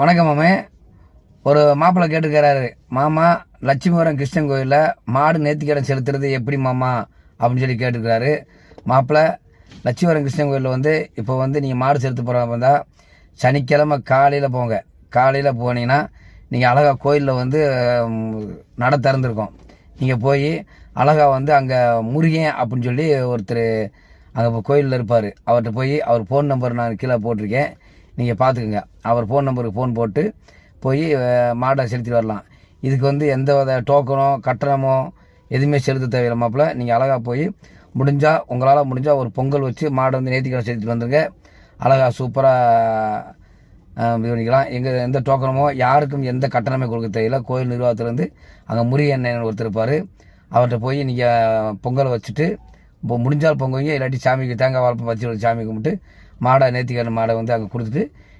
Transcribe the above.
வணக்கம் மாமே. ஒரு மாப்பிள்ளை கேட்டுக்கிறாரு. மாமா லட்சுமிபுரம் கிருஷ்ணன் கோயிலில் மாடு நேர்த்திக்கடன் செலுத்துறது எப்படி மாமா? அப்படின்னு சொல்லி கேட்டுக்கிறாரு. மாப்பிள்ளை லட்சுமிபுரம் கிருஷ்ணன் கோயிலில் வந்து இப்போ வந்து நீங்கள் மாடு செலுத்த போகிற இருந்தால் சனிக்கிழமை காலையில் போங்க. காலையில் போனீங்கன்னா நீங்கள் அழகா கோயிலில் வந்து நட திறந்துருக்கோம். நீங்கள் போய் அழகா வந்து அங்கே முருகன் அப்படின்னு சொல்லி ஒருத்தர் அங்கே கோயிலில் இருப்பார். அவர்கிட்ட போய் அவர் ஃபோன் நம்பர் நான் கீழே போட்டிருக்கேன். நீங்கள் பார்த்துக்குங்க அவர் ஃபோன் நம்பருக்கு ஃபோன் போட்டு போய் மாடை செலுத்திட்டு வரலாம். இதுக்கு வந்து எந்த வித டோக்கனோ கட்டணமோ எதுவுமே செலுத்த தேவையில்லை மாப்பிள்ள. நீங்கள் அழகாக போய் முடிஞ்சால் உங்களால் முடிஞ்சால் ஒரு பொங்கல் வச்சு மாடை வந்து நேர்த்திக்கடை செலுத்திட்டு வந்துருங்க. அழகாக சூப்பராக இது பண்ணிக்கலாம். எங்கள் எந்த டோக்கனமோ யாருக்கும் எந்த கட்டணமே கொடுக்க தேவையில்லை. கோயில் நிர்வாகத்திலேருந்து அங்கே முருகன் ஒருத்தர் இருப்பார். அவர்கிட்ட போய் நீங்கள் பொங்கல் வச்சுட்டு இப்போ முடிஞ்சால் பொங்குவீங்க. இல்லாட்டி சாமிக்கு தேங்காய் வாழைப்பம் வச்சு சாமி கும்பிட்டு மாடை நேர்த்திக்கடன் மாடை வந்து அங்கே கொடுத்துட்டு